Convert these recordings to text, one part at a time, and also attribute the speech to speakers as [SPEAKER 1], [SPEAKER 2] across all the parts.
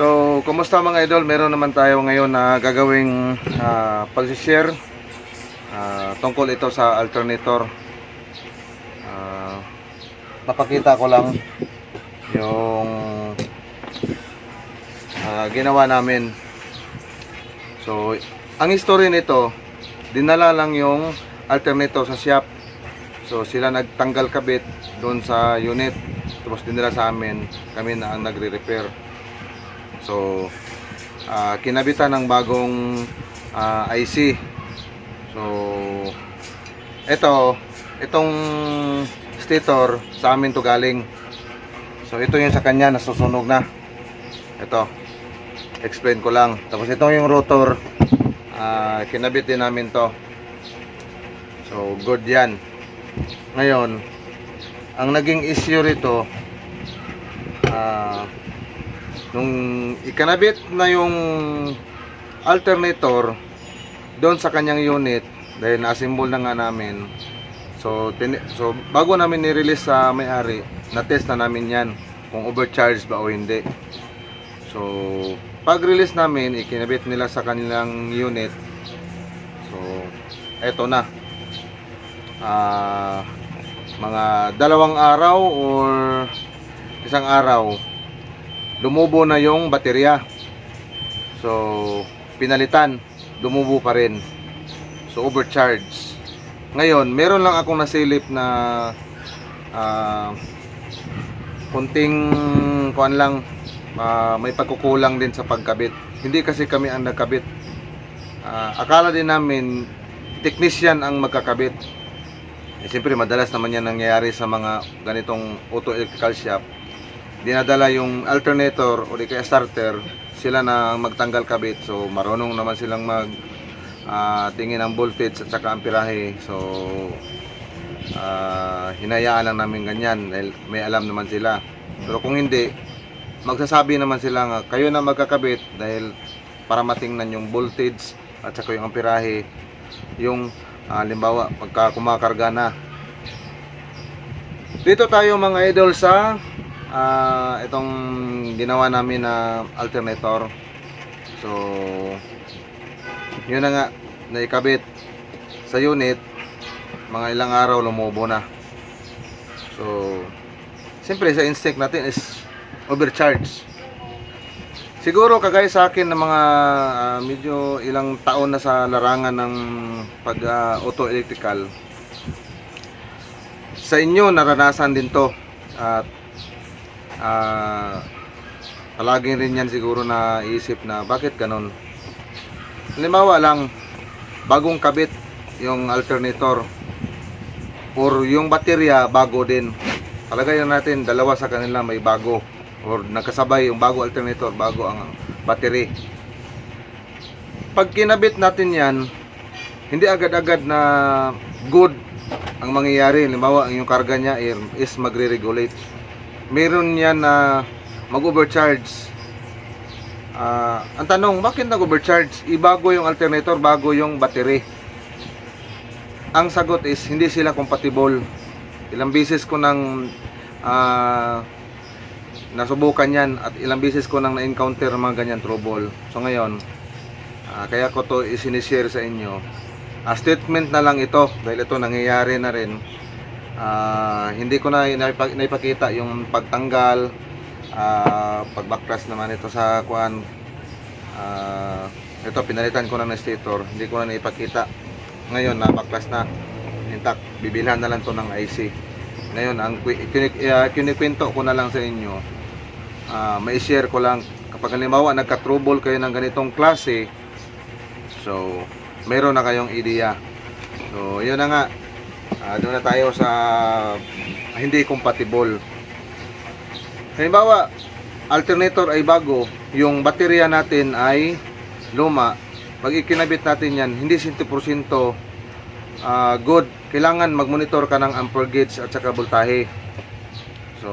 [SPEAKER 1] So, kumusta mga idol? Meron naman tayo ngayon na gagawing uh, pag-share ah, tungkol ito sa alternator. Ah, papakita ko lang yung ah, ginawa namin. So, ang history nito, dinala lang yung alternator sa shop. So, sila nagtanggal kabit doon sa unit. Tapos dinala sa amin. Kami na ang nagre-repair. So, ah, kinabitan ng bagong ah, IC. So, ito, itong stator sa amin to galing. So, ito yung sa kanya, nasusunog na. Ito, explain ko lang. Tapos ito yung rotor, ah, kinabit din namin to. So, good yan. Ngayon, ang naging issue rito, ah, nung ikanabit na yung alternator doon sa kanyang unit dahil na-assemble na nga namin so, so bago namin ni-release sa may-ari na-test na namin yan kung overcharged ba o hindi. So pag-release namin ikinabit nila sa kanilang unit. So eto na. Ah mga dalawang araw or isang araw lumubo na yung baterya. So, pinalitan, lumubo pa rin. So, overcharge. Ngayon, meron lang akong nasilip na ah, kunting kuan lang ah, may pagkukulang din sa pagkabit. Hindi kasi kami ang nagkabit. Ah, akala din namin technician ang magkakabit. Eh, siyempre, madalas naman yan nangyayari sa mga ganitong auto electrical shop dinadala yung alternator o di kaya starter sila na ang magtanggal kabit. So marunong naman silang mag ah, tingin ng voltage at saka amperahe so ah, hinayaan lang namin ganyan dahil may alam naman sila. Pero kung hindi magsasabi naman sila nga kayo na magkakabit dahil para matingnan yung voltage at saka yung amperahe yung ah, limbawa pagka kumakarga na. Dito tayo mga idol sa ah itong ginawa namin na alternator. So yun na nga naikabit sa unit. Mga ilang araw lumubo na. So siyempre sa instinct natin is overcharge. Siguro kagaya sa akin na mga ah, medyo ilang taon na sa larangan ng pag ah, auto electrical sa inyo naranasan din to at ah palagi rin yan siguro na isip na bakit ganun. Halimbawa lang, bagong kabit yung alternator or yung baterya bago din. Palagay na natin dalawa sa kanila may bago or nagkasabay yung bago alternator, bago ang battery. Pag kinabit natin yan, hindi agad-agad na good ang mangyayari. Halimbawa, yung karga niya is magre-regulate meron yan na mag-overcharge. Ah, ang tanong, bakit nag-overcharge? Ibago yung alternator, bago yung battery. Ang sagot is, hindi sila compatible. Ilang beses ko nang ah, nasubukan yan at ilang beses ko nang na-encounter mga ganyan trouble. So ngayon, ah, kaya ko to isinishare sa inyo. Ah, statement na lang ito dahil ito nangyayari na rin Ah, hindi ko na naipakita yung pagtanggal ah pag backclash naman ito sa kuan ah ito pinalitan ko na ng stator. Hindi ko na naipakita. Ngayon na. Backclash na intact bibilhan na lang to ng IC ngayon ang ah, kinikwento ko na lang sa inyo ah may share ko lang. Kapag halimbawa nagka-trouble kayo ng ganitong klase so meron na kayong ideya so yun na nga Ah, doon na tayo sa hindi compatible. Halimbawa, alternator ay bago, yung baterya natin ay luma. Pag ikinabit natin yan, hindi 100% ah, good. Kailangan mag-monitor ka ng ampere gauge at saka voltahe. So,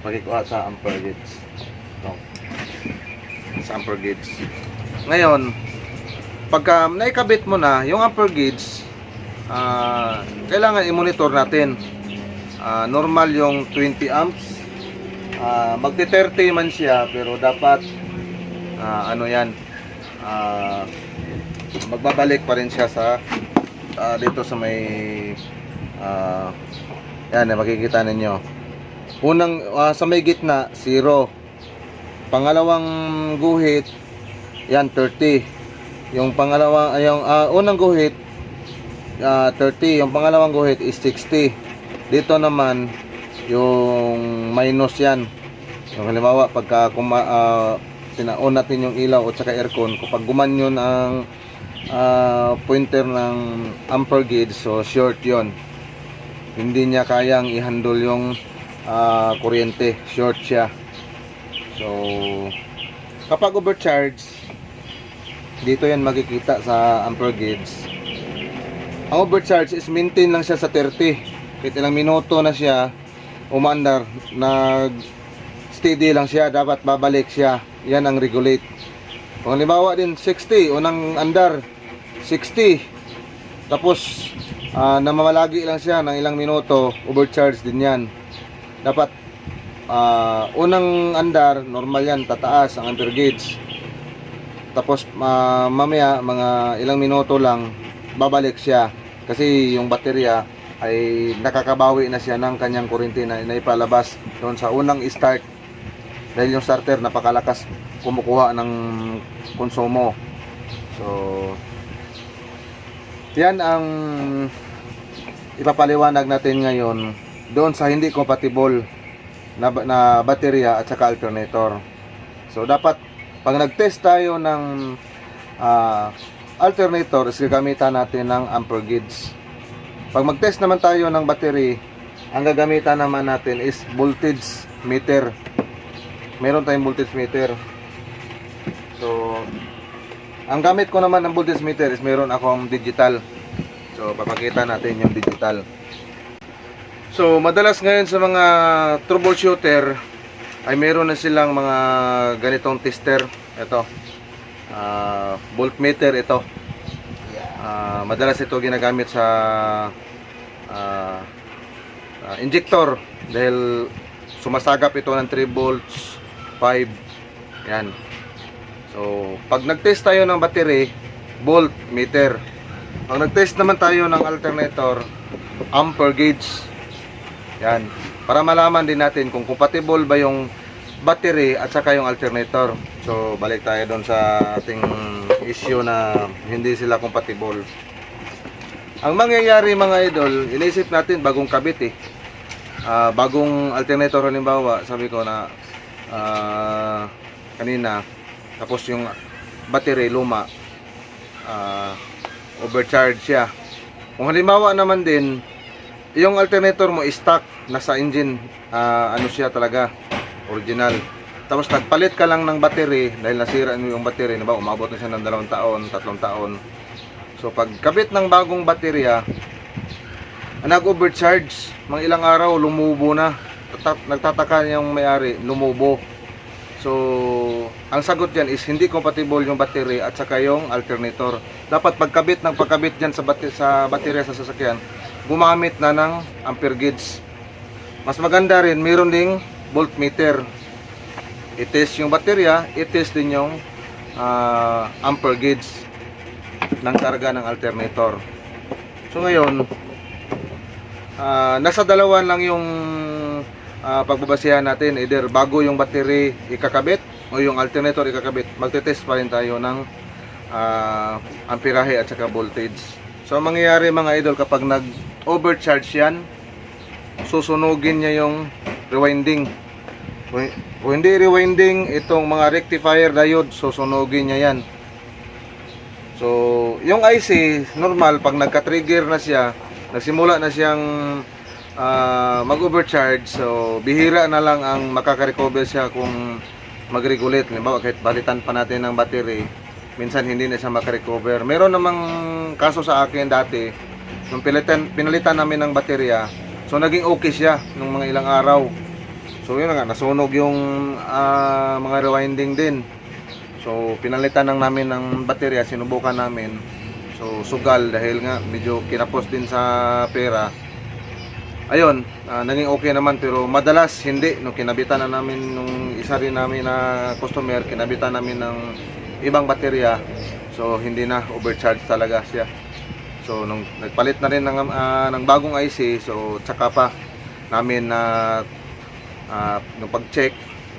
[SPEAKER 1] pagkikuha sa ampere gauge. Ito. Sa ampere gauge. Ngayon, pagka naikabit mo na, yung ampere gauge, ah, kailangan i-monitor natin. Ah, normal yung 20 amps. Ah, magti 30 man siya pero dapat ah, ano yan ah, magbabalik pa rin siya sa ah, dito sa may ah, yan makikita ninyo. Unang ah, sa may gitna 0 pangalawang guhit yan 30 yung pangalawang ay, yung ah, unang guhit ah, 30 yung pangalawang guhit is 60 dito naman yung minus yan. Yung halimbawa pagka kuma, ah, tinaon natin yung ilaw o tsaka aircon kapag gumanyon ang ah, pointer ng ampere gauge so short yon hindi niya kayang i-handle yung ah, kuryente. Short siya. So kapag overcharge dito yan makikita sa ampere gauge ang overcharge is maintain lang siya sa 30 kahit ilang minuto na siya umandar nag steady lang siya dapat babalik siya. Yan ang regulate. Kung halimbawa din 60 unang andar 60 tapos ah, namamalagi lang siya ng ilang minuto overcharge din yan. Dapat ah, unang andar normal yan tataas ang ampere gauge tapos ah, mamaya mga ilang minuto lang babalik siya. Kasi yung baterya ay nakakabawi na siya ng kanyang kuryente na naipalabas doon sa unang start. Dahil yung starter napakalakas kumukuha ng konsumo. So yan ang ipapaliwanag natin ngayon doon sa hindi compatible na, na baterya at saka alternator. So dapat pag nag-test tayo ng ah, alternator is gagamitan natin ng ampere gauge. Pag mag-test naman tayo ng battery ang gagamitan naman natin is voltage meter. Meron tayong voltage meter. So ang gamit ko naman ng voltage meter is meron akong digital. So papakita natin yung digital. So madalas ngayon sa mga troubleshooter ay meron na silang mga ganitong tester. Ito ah, voltmeter ito. Ah, madalas ito ginagamit sa ah, ah, injector dahil sumasagap ito ng 3 volts 5 yan. So pag nag-test tayo ng battery volt meter pag nag-test naman tayo ng alternator ampere gauge. Yan. Para malaman din natin kung compatible ba yung battery at saka yung alternator so balik tayo doon sa ating issue na hindi sila compatible. Ang mangyayari mga idol inisip natin bagong kabit eh. Ah, bagong alternator halimbawa sabi ko na ah, kanina tapos yung battery luma. Ah, overcharge siya. Kung halimbawa naman din yung alternator mo is stock nasa engine ah, ano siya talaga original tapos nagpalit ka lang ng battery dahil nasira mo yung battery. Na ba umabot na siya ng dalawang taon tatlong taon. So pag kabit ng bagong baterya nag-overcharge. Mga ilang araw lumubo na. Tata- nagtataka yung may-ari lumubo. So ang sagot dyan is hindi compatible yung battery at saka yung alternator. Dapat pagkabit ng pagkabit dyan sa, bate- sa baterya sa sasakyan gumamit na ng ampere gauge mas maganda rin meron ding voltmeter i-test yung baterya i-test din yung ah, ampere gauge ng karga ng alternator. So ngayon Ah, nasa dalawa lang yung ah, pagbabasehan natin. Either bago yung battery ikakabit o yung alternator ikakabit. Magte-test pa rin tayo ng ah, amperahe at saka voltage. So ang mangyayari mga idol kapag nag overcharge yan susunugin niya yung rewinding kung hindi rewinding itong mga rectifier diode susunugin niya yan. So yung IC normal pag nagka-trigger na siya nagsimula na siyang ah, mag-overcharge so bihira na lang ang makaka-recover siya kung mag-regulate. Halimbawa kahit balitan pa natin ng battery minsan hindi na siya makarecover. Meron namang kaso sa akin dati nung pinalitan, pinalitan namin ng baterya so naging okay siya nung mga ilang araw so yun nga nasunog yung ah, mga rewinding din so pinalitan lang namin ng baterya sinubukan namin So sugal dahil nga medyo kinapos din sa pera. ayun, ah, naging okay naman pero madalas hindi nung kinabitan na namin nung isa rin namin na customer, kinabitan namin ng ibang baterya. So hindi na overcharge talaga siya. So nung nagpalit na rin ng ah, ng bagong IC, so tsaka pa namin na ah, nung pag-check,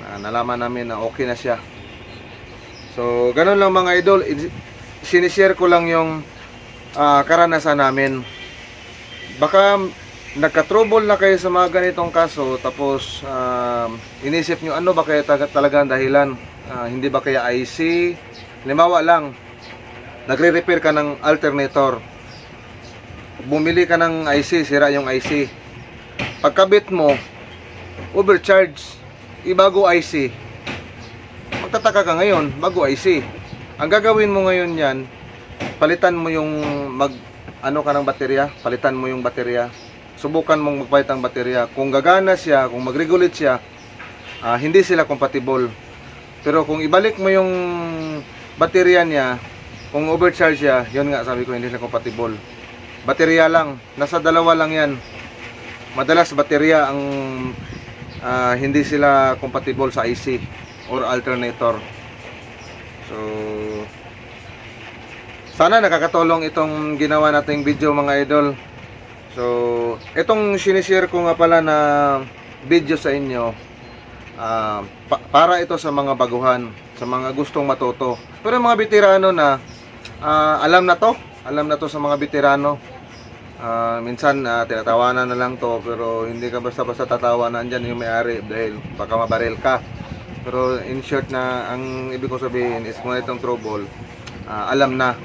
[SPEAKER 1] ah, nalaman namin na okay na siya. So ganun lang mga idol, In- sinishare ko lang yung ah, karanasan namin. Baka nagka-trouble na kayo sa mga ganitong kaso tapos um, inisip nyo ano ba kaya talaga ang dahilan? Ah, hindi ba kaya IC limawa lang nagre-repair ka ng alternator. Bumili ka ng IC sira yung IC pagkabit mo overcharge ibago IC magtataka ka ngayon bago IC ang gagawin mo ngayon yan palitan mo yung mag ano ka ng baterya palitan mo yung baterya subukan mong magpalit ang baterya. Kung gagana siya, kung mag-regulate siya, ah, hindi sila compatible. Pero kung ibalik mo yung baterya niya, kung overcharge siya, yun nga sabi ko hindi sila compatible. Baterya lang, nasa dalawa lang yan. Madalas baterya ang ah, hindi sila compatible sa IC or alternator. So, sana nakakatulong itong ginawa nating video mga idol. So, itong sinishare ko nga pala na video sa inyo, ah, pa- para ito sa mga baguhan, sa mga gustong matuto. Pero mga veterano na, ah, alam na to, alam na to sa mga veterano. Ah, minsan, ah, tinatawanan na lang to, pero hindi ka basta-basta tatawanan dyan yung may-ari dahil baka mabaril ka. Pero in short na, ang ibig ko sabihin is kung itong trouble, ah, alam na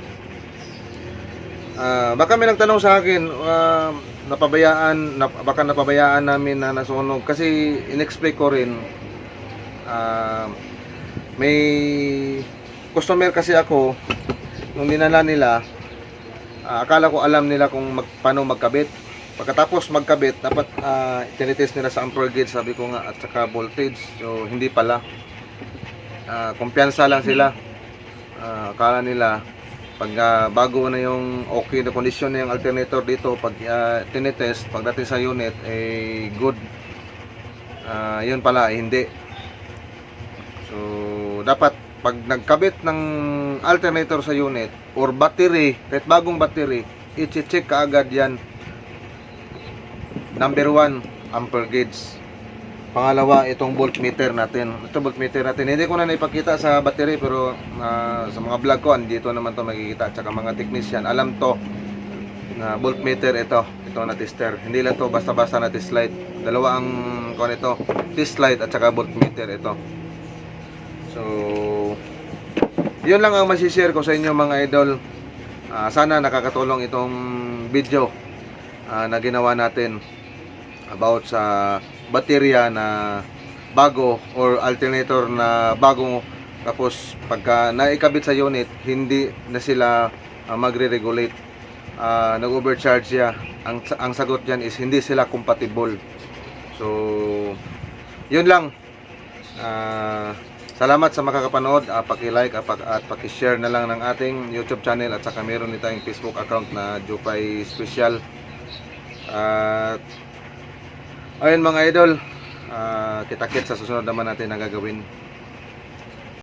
[SPEAKER 1] Ah, baka may nagtanong sa akin, ah, napabayaan, nap, baka napabayaan namin na nasunog. Kasi in-explain ko rin, ah, may customer kasi ako, nung dinala nila, ah, akala ko alam nila kung mag, paano magkabit. Pagkatapos magkabit, dapat uh, tinitest nila sa ampere gauge, sabi ko nga, at saka voltage. So, hindi pala. Ah, kumpiyansa lang sila. Ah, akala nila, pag ah, bago na yung okay na kondisyon na yung alternator dito pag uh, tinetest pagdating sa unit eh good Ah, yun pala eh, hindi so dapat pag nagkabit ng alternator sa unit or battery kahit bagong battery i-check ka agad yan number 1 ampere gauge Pangalawa, itong voltmeter natin. Ito voltmeter natin. Hindi ko na naipakita sa battery pero ah, sa mga vlog ko, andito naman to makikita. Tsaka mga technician, alam to na voltmeter ito. Ito na tester. Hindi lang to basta-basta na test light. Dalawa ang kuan ito. Test light at saka voltmeter ito. So, yun lang ang masishare ko sa inyo mga idol. Ah, sana nakakatulong itong video ah, na ginawa natin about sa baterya na bago or alternator na bago. Tapos pagka naikabit sa unit hindi na sila ah, magre-regulate. Ah, nag-overcharge siya. Ang, ang sagot dyan is hindi sila compatible. So yun lang. Ah, salamat sa makakapanood. Uh, paki-like at, paki- at paki-share na lang ng ating YouTube channel. At saka meron din tayong Facebook account na Jupay Special. At Ayun mga idol, ah, kita-kit sa susunod naman natin na gagawin.